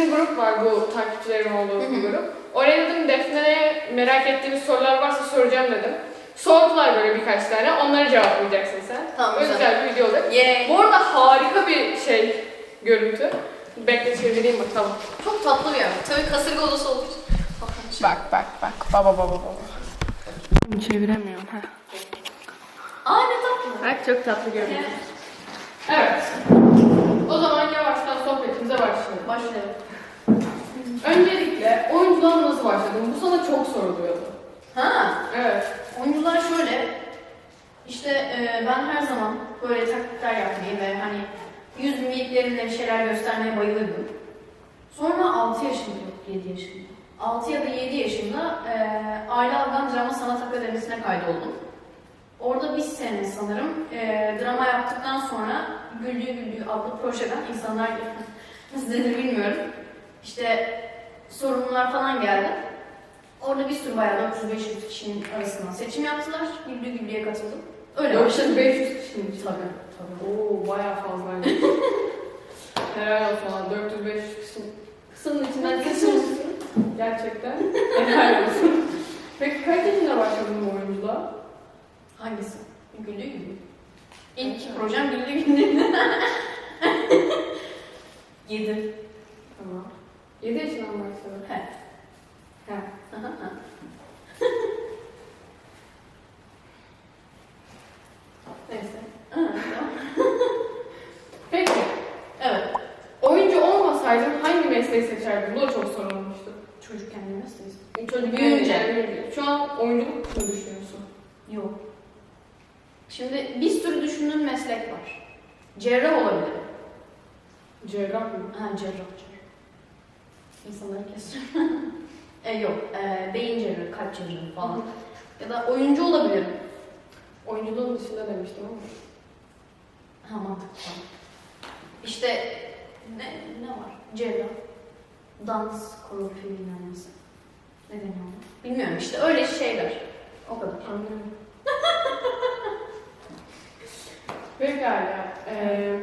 Bir grup var bu takipçilerim olduğu bir grup. Oraya dedim Defne'ye merak ettiğiniz sorular varsa soracağım dedim. Sordular böyle birkaç tane. Onları cevaplayacaksın sen. Tamam, Böyle güzel. güzel bir video olur. Yay. Bu arada harika bir şey görüntü. Bekle çevireyim bakalım. Çok tatlı bir yer. Tabii kasırga odası için. Bak bak bak. Baba baba baba. Çeviremiyorum. ha. Aa ne tatlı. Bak çok tatlı görünüyor. Evet. O zaman yavaştan sohbetimize başlayalım. Başlayalım. Öncelikle oyunculuğa nasıl başladın? Bu sana çok soruluyordu. Ha. Evet. Oyuncular şöyle. İşte e, ben her zaman böyle taklitler yapmayı ve hani yüz mimiklerimle bir şeyler göstermeye bayılırdım. Sonra 6 yaşında, yok 7 yaşında. 6 ya da 7 yaşında e, Aile Algan Drama Sanat Akademisi'ne kaydoldum. Orada bir sene sanırım e, drama yaptıktan sonra Güldüğü Güldüğü adlı projeden insanlar nasıl denir bilmiyorum. İşte sorunlar falan geldi. Orada bir sürü bayağı 400-500 kişinin arasından seçim yaptılar. Güldüğü Güldüğü'ye katıldım. Öyle başladım. 400-500 kişinin için. Tabii, tabii. Oo bayağı fazlaydı. Helal olsun sana 400-500 kişi. Kısımın içinden seçilmişsin. Gerçekten. Helal olsun. Peki kaç yaşında başladın bu oyunculuğa? Hangisi? Güldüğü Güldüğü. İlk projem Güldüğü Güldüğü. 7. Tamam. 7 yaşından başladın. He. Neyse. Peki. Evet. Oyuncu olmasaydın hangi mesleği seçerdin? Bu da çok sorulmuştu. Çocukken ne mesleğiz? Çocuk Büyüyünce. Şu an oyunculuk mu düşünüyorsun? Yok. Şimdi bir sürü düşündüğüm meslek var. Cerrah olabilir. Cerrah mı? Ha cerrah cerrah. İnsanları kesiyorum. e, yok. E, beyin cerrahı, kalp cerrahı falan. Ya da oyuncu olabilirim. Oyunculuğun dışında demiştim ama. Ha mantıklı. İşte ne, ne var? Cerrah. Dans, koreografi bilmem. Ne deniyor ona? Bilmiyorum işte öyle şeyler. O kadar. Anlıyorum. Pekala. Ee,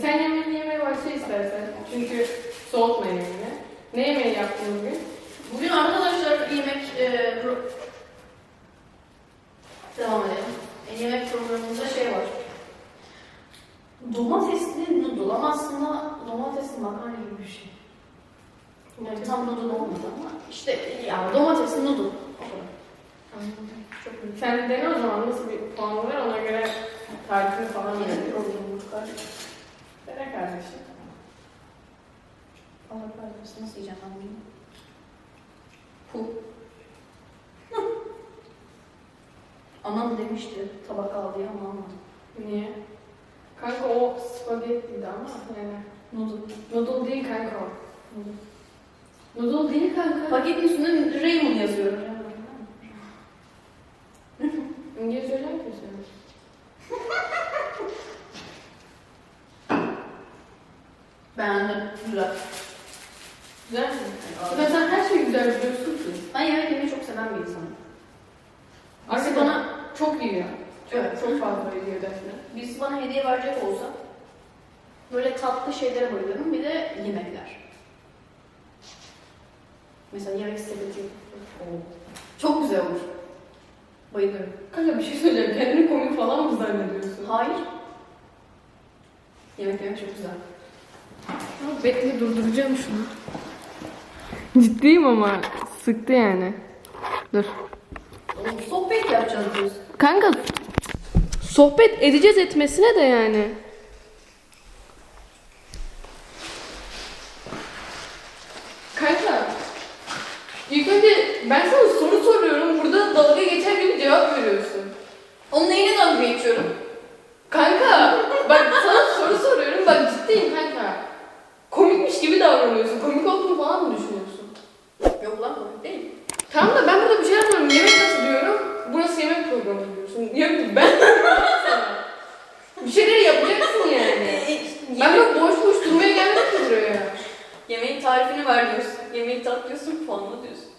sen yemeğini yemeye başla istersen. Çünkü soğutma yemeğini. Ne yemeği yaptın bugün? Bugün arkadaşlar yemek e, pro... Devam edelim. E, yemek programımızda şey var. Domatesli noodle ama aslında domatesli makarna gibi bir şey. Yani tam noodle olmadı ama işte ya domatesli noodle. O kadar. Anladım. Çok iyi. Sen dene o zaman nasıl bir puan var ona göre tarifini falan verelim. Programımızda. Dene kardeşim. Allah kahretsin nasıl yiyeceğim ben bunu? Anam demişti tabak al diye ama almadım. Niye? Kanka o spagettiydi ama yani. Noodle. Noodle değil kanka o. Noodle değil kanka. Paketin üstünde Raymond yazıyor. İngilizce öyle mi sen? Beğendim. Güzel. Güzel mi? Ben sen her şeyi güzel biliyorsun ki. Ben yemek yemeyi çok seven bir insanım. Aslında bana çok iyi ya. Çok, Evet. çok fazla iyi Defne. Birisi bana hediye verecek olsa böyle tatlı şeylere bayılırım. Bir de yemekler. Mesela yemek sepeti. Çok güzel olur. Bayılırım. Kanka bir şey söyleyeceğim. Kendini komik falan mı zannediyorsun? Hayır. Yemek yemek çok güzel. Bekle durduracağım şunu. Ciddiyim ama sıktı yani. Dur. Oğlum, sohbet yapacağız biz. Kanka sohbet edeceğiz etmesine de yani. Kanka ilk önce ben sana soru soruyorum burada dalga geçer gibi cevap veriyorsun. Onun neyine dalga geçiyorum? Kanka bak sana soru soruyorum bak ciddiyim kanka. Komikmiş gibi davranıyorsun. Komik olduğunu falan mı düşünüyorsun? Yok lan komik değil. Tamam da ben burada bir şey yapmıyorum. Yemek nasıl diyorum? Burası yemek programı diyorsun. Ya ben. Bir şeyleri yapacaksın yani. Ben böyle boş boş durmaya gelmedim ki buraya. Yemeğin tarifini ver diyorsun. Yemeği tat diyorsun, puanla diyorsun.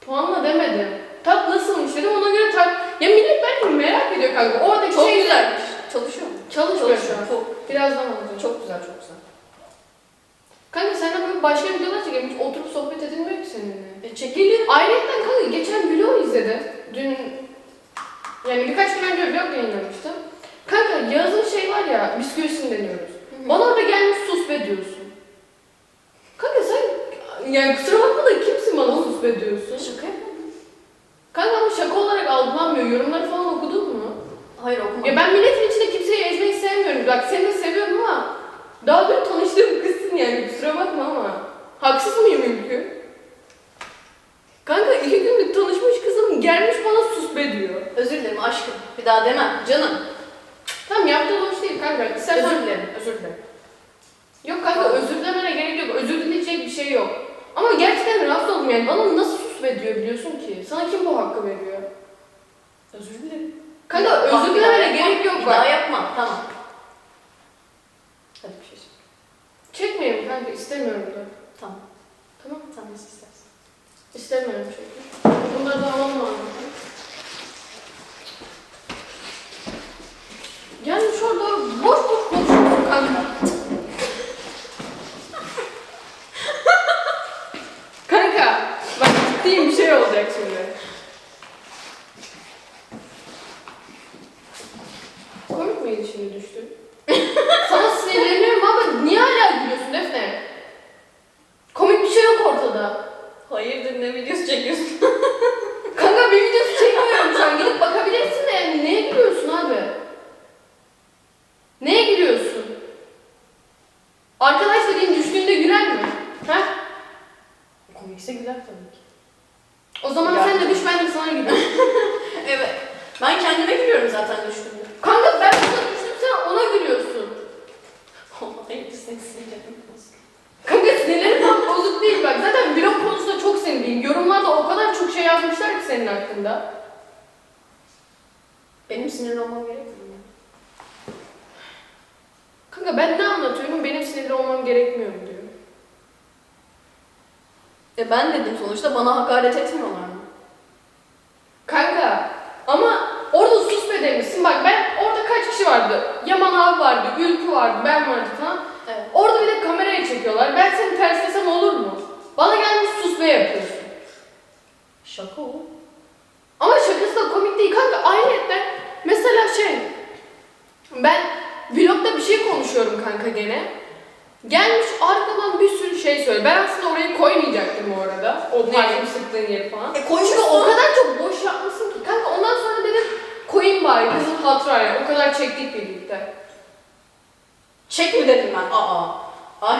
Puanla demedim. Tat nasılmış dedim ona göre tat. Ya millet belki merak ediyor kanka. Oradaki Çok şey güzelmiş. Çalışıyor mu? Çalışmıyor şu an. Çok, Birazdan olacak. çok güzel, çok güzel. Kanka seninle böyle başka videolar çekelim. Hiç oturup sohbet edilmiyor ki seninle. E, çekelim. Ayrıca kanka geçen vlog izledi. Dün yani birkaç gün önce vlog yayınlamıştım. Kanka Yağız'ın şey var ya bisküvisini deniyoruz. Bana orada gelmiş sus be diyorsun. Kanka sen yani kusura bakma da kimsin bana sus be diyorsun. Şaka yapma. Kanka ama şaka olarak algılanmıyor. Yorumları falan okudun mu? Hayır okumadım. Ya ben milletin içinde kimseyi ezmeyi sevmiyorum. Bak seni de seviyorum ama daha böyle tanıştığım kızsın yani kusura bakma ama. Haksız mıyım Ülkü? Kanka iki günlük tanışmış kızım gelmiş bana sus be diyor. Özür dilerim aşkım. Bir daha demem. Canım. Tamam yaptığın hoş değil kanka. İstersen... Özür dilerim, özür dilerim. Yok kanka özür dilemene gerek yok. Özür dileyecek bir şey yok. Ama gerçekten rahatsız oldum yani. Bana nasıl sus be diyor biliyorsun ki. Sana kim bu hakkı veriyor? Özür dilerim. Kanka özür dilemene gerek yok Bir bak. daha yapmam. Tamam. Hadi bir şey söyle. Çekmeyelim kanka istemiyorum da. Tamam. Tamam. Sen nasıl istersen. İstemiyorum çünkü. Bunları da alalım abi. Yani şurada boş boş konuşuyorsun kanka. kanka, bak ciddiyim bir şey olacak şimdi. Komik miydi şimdi düştü? Sana sinirleniyorum ama niye hala gülüyorsun Defne? Komik ortada. Hayırdır ne videosu çekiyorsun? Kanka bir videosu çekmiyorum şu an. Gidip bakabilirsin de yani neye gülüyorsun abi? Neye gülüyorsun? Arkadaş dediğin düştüğünde güler mi? Ha? Komikse güzel tabii ki. O zaman Ya. sen de düş ben de sana gülüyorum. Evet. Ben kendime gülüyorum zaten düştüğümde. Kanka ben sana düştüm sen ona gülüyorsun. Hayırdır sen sinirlerim olsun. Kanka sinirlerim falan bozuk değil bak. Zaten vlog konusunda çok sinirliyim. Yorumlarda o kadar çok şey yazmışlar ki senin hakkında. Benim sinirli olmam gerekmiyor mu? Kanka ben ne anlatıyorum benim sinirli olmam gerekmiyor mu diyor. E ben dedim sonuçta bana hakaret etmiyorlar mı? Kanka ama orada sus be demişsin. Bak ben orada kaç kişi vardı? Yaman abi vardı, Ülkü vardı, ben vardı falan. Evet. Orada bir de kameraya çekiyorlar. Ben seni terslesem olur mu? Bana gelmiş sus be yapıyorsun. Şaka o. Ama şakası da komik değil kanka. Ayrıca mesela şey ben vlogda bir şey konuşuyorum kanka gene. Gelmiş arkadan bir sürü şey söylüyor. Ben aslında orayı koymayacaktım bu arada. O parfüm sıktığın yeri falan. E Çünkü koymuşsun. o kadar çok boş yapmışsın ki. Kanka ondan sonra dedim koyayım bari kızın hatırayla. O kadar çektik birlikte. Çek mi dedim ben? Aa. Ay.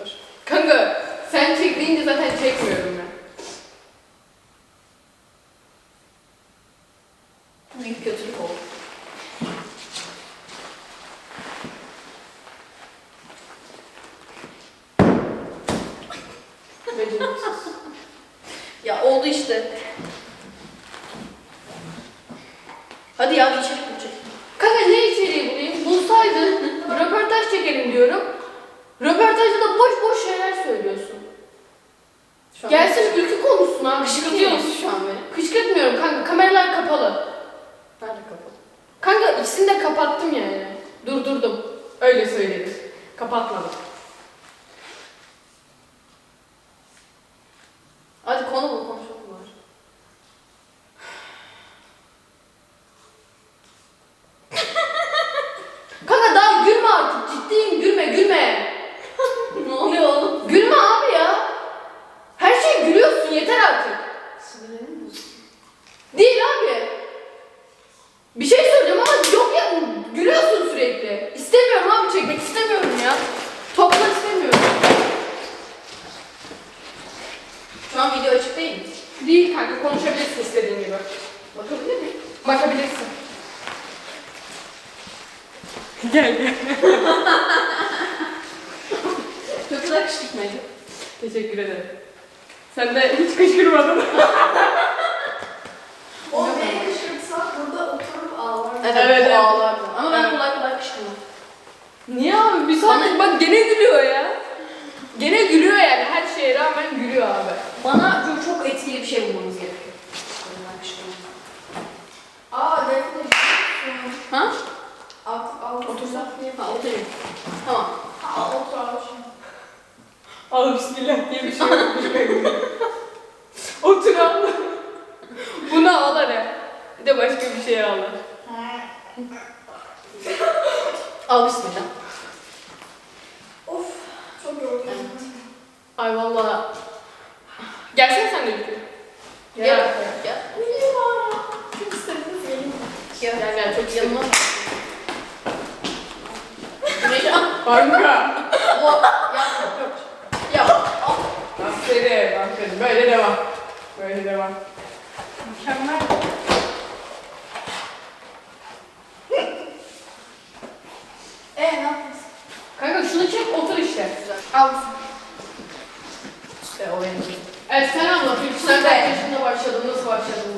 Dur. Kanka sen çek deyince zaten çekmiyorum ben. Büyük kötülük oldu. Ya oldu işte. Hadi ya bir içerik çek? Kanka ne içeriği bulayım? Bulsaydın röportaj çekelim diyorum. Röportajda da boş boş şeyler söylüyorsun. Şu an Gelsin ülkü konuşsun abi. Kışkırtıyor musun şu an beni? Kışkırtmıyorum kanka. Kameralar kapalı. Nerede kapalı? Kanka ikisini de kapattım yani. Durdurdum. Öyle söyledim. Kapatmadım. Hadi konu bul konuşalım bari. Kanka daha gülme artık. Ciddiyim gülme gülme. ne oluyor oğlum? Gülme abi ya. Her şeye gülüyorsun yeter artık. Sinirlerim mi bozuldu? Değil abi. Bir şey söyleyeceğim ama yok ya gülüyorsun sürekli. İstemiyorum abi çekmek istemiyorum ya. Toplar istemiyorum. Şu an video açık değil mi? Değil kanka konuşabilirsin istediğin gibi. Bakabilir miyim? Bakabilirsin. Gel gel. Çok güzel kışkırtmaydı. Teşekkür ederim. Sen de hiç kışkırmadın. O beni kışkırtsa burada oturup ağlardım. Evet, Evet, ağlardım. Ama ben Evet. kolay kolay kışkırmam. Niye abi? Bir saattir bak gene gülüyor ya. Gene gülüyor yani her şeye rağmen gülüyor abi. Bana çok, çok etkili bir şey bulmanız gerekiyor. Ben kışkırmam. Aa Artık Ağustos. Otursak niye? Ha oturayım. Tamam. Ağustos. Ağustos. Ağustos. Ağustos. Ağustos. Ağustos. Ağustos. Kanka. Bu. Ya. Yok. Ya. Al. Aferin aferin. Böyle devam. Böyle devam. Mükemmel. Ee ne yapıyorsun? Kanka şunu çek otur işte. Al? İşte o benim. Evet sen anlat. Ülkü sen kaç yaşında başladın? Nasıl başladın?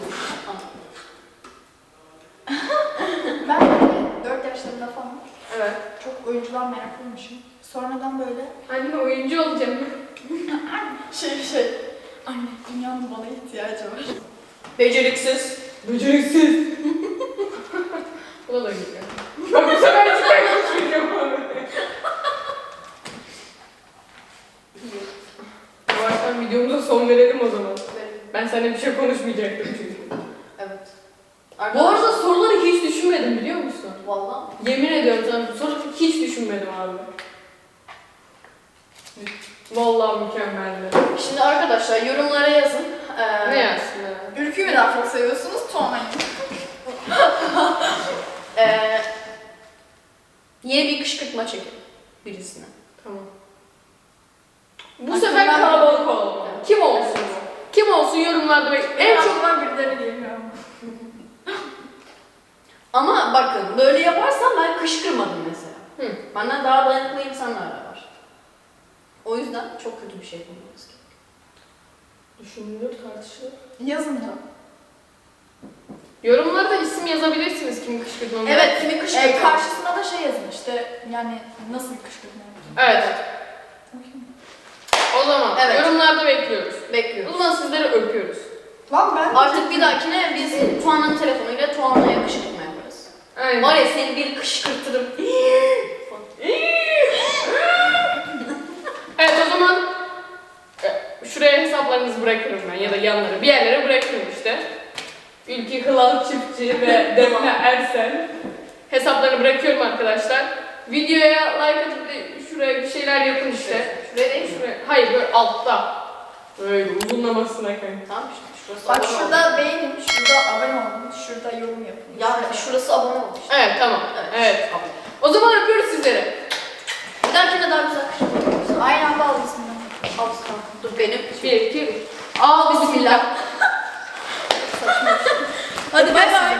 Ben böyle 4 yaşlarında falan Evet. Çok oyuncular meraklıymışım. Sonradan böyle Anne oyuncu olacağım. şey şey Anne dünyanın bana ihtiyacı var. Beceriksiz. Beceriksiz. Bu da güzel. Bak bu sefer ben konuşmayacağım Yavaştan videomuza son verelim o zaman. Ben seninle bir şey konuşmayacaktım çünkü. Evet. Bu arada soruları hiç düşünmedim biliyor musun? Valla. Yemin ediyorum sana soruları hiç düşünmedim abi. Vallahi mükemmeldi. Şimdi arkadaşlar yorumlara yazın. Ee, Ne yazsın? Ülküyü mü daha çok seviyorsunuz Tuana'yı mı? Ee, yeni bir kışkırtma çekin birisine. Tamam. Bu Aklımdan sefer kalabalık olalım. Evet. Kim olsun? Kim olsun yorumlarda bek. En çok aklımdan birileri ama. Ama bakın böyle yaparsam ben kışkırmadım mesela. Hı. Benden daha dayanıklı insanlar da var. O yüzden çok kötü bir şey yapmamız gerekiyor. düşünülür, tartışılır. Yazın da. Yorumlarda isim yazabilirsiniz kimi kışkırtmamı. Evet, kimi kışkırtma? karşısına da şey yazın işte yani nasıl bir kışkırtma yapacağım. Evet. O zaman Evet. yorumlarda bekliyoruz. O Bekliyoruz. zaman sizleri öpüyoruz. Lan ben Artık bir dahakine biz Tuana'nın telefonuyla Tuana'ya kışkırtma. Aynen. Var ya seni bir kışkırtırım. Evet o zaman e, şuraya hesaplarınızı bırakırım ben ya da yanlara bir yerlere bırakırım işte. Ülke Kılal Çiftçi ve Defne Ersel hesaplarını bırakıyorum arkadaşlar. Videoya like atıp şuraya bir şeyler yapın işte. Şuraya değil? Şuraya, hayır böyle altta. Böyle uzunlamasına kanka. Tamam işte şurası Bak abone şurada beğenin, şurada abone olun, şurada yorum yapın. Ya şurası abone olmuş. Evet tamam. Evet. O zaman öpüyoruz sizleri. Bir dahakine daha güzel kışkırtma yaparız. Aynı anda al bismillah. Al tamam. Dur benim. Bir, iki, üç. Al bismillah. Bir şey. Hadi bay bay.